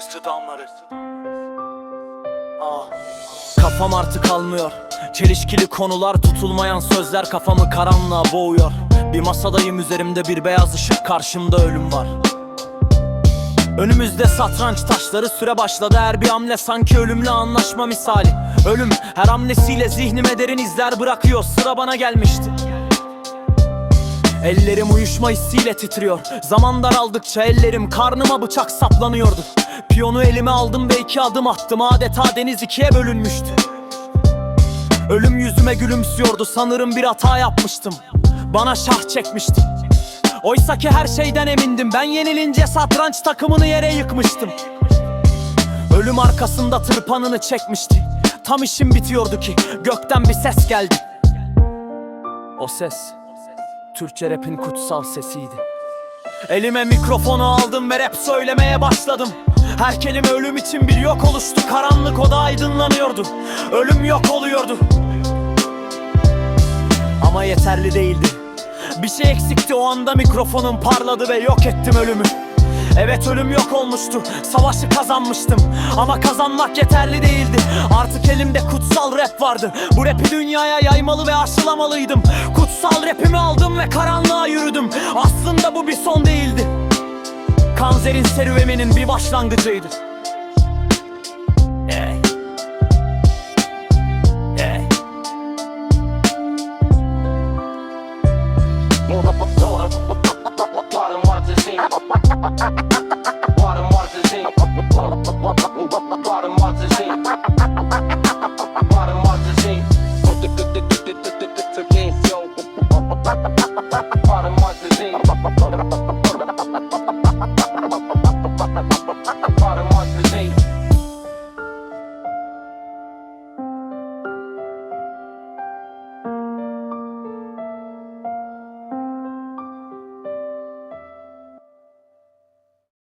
Kıstı damları Ah. Kafam artık almıyor. Çelişkili konular tutulmayan sözler kafamı karanlığa boğuyor. Bir masadayım üzerimde bir beyaz ışık karşımda ölüm var. Önümüzde satranç taşları süre başladı. Her bir hamle sanki ölümle anlaşma misali. Ölüm her hamlesiyle zihnime derin izler bırakıyor. Sıra bana gelmişti. Ellerim uyuşma hissiyle titriyor. Zaman daraldıkça ellerim karnıma bıçak saplanıyordu Piyonu elime aldım ve iki adım attım. Adeta deniz ikiye bölünmüştü. Ölüm yüzüme gülümsüyordu. Sanırım bir hata yapmıştım. Bana şah çekmişti. Oysa ki her şeyden emindim. Ben yenilince satranç takımını yere yıkmıştım. Ölüm arkasında tırpanını çekmişti. Tam işim bitiyordu ki gökten bir ses geldi. O ses Türkçe rapin kutsal sesiydi. Elime mikrofonu aldım ve rap söylemeye başladım Her kelime ölüm için bir yok oluştu. Karanlık oda aydınlanıyordu. Ölüm yok oluyordu. Ama yeterli değildi. Bir şey eksikti o anda mikrofonum parladı ve yok ettim ölümü. Evet ölüm yok olmuştu. Savaşı kazanmıştım. Ama kazanmak yeterli değildi. Artık elimde kutsal rap vardı. Bu rapi dünyaya yaymalı ve aşılamalıydım. Kutsal rapimi aldım ve karanlığa yürüdüm Sözlerin serüveninin bir başlangıcıydı hey. Hey. Para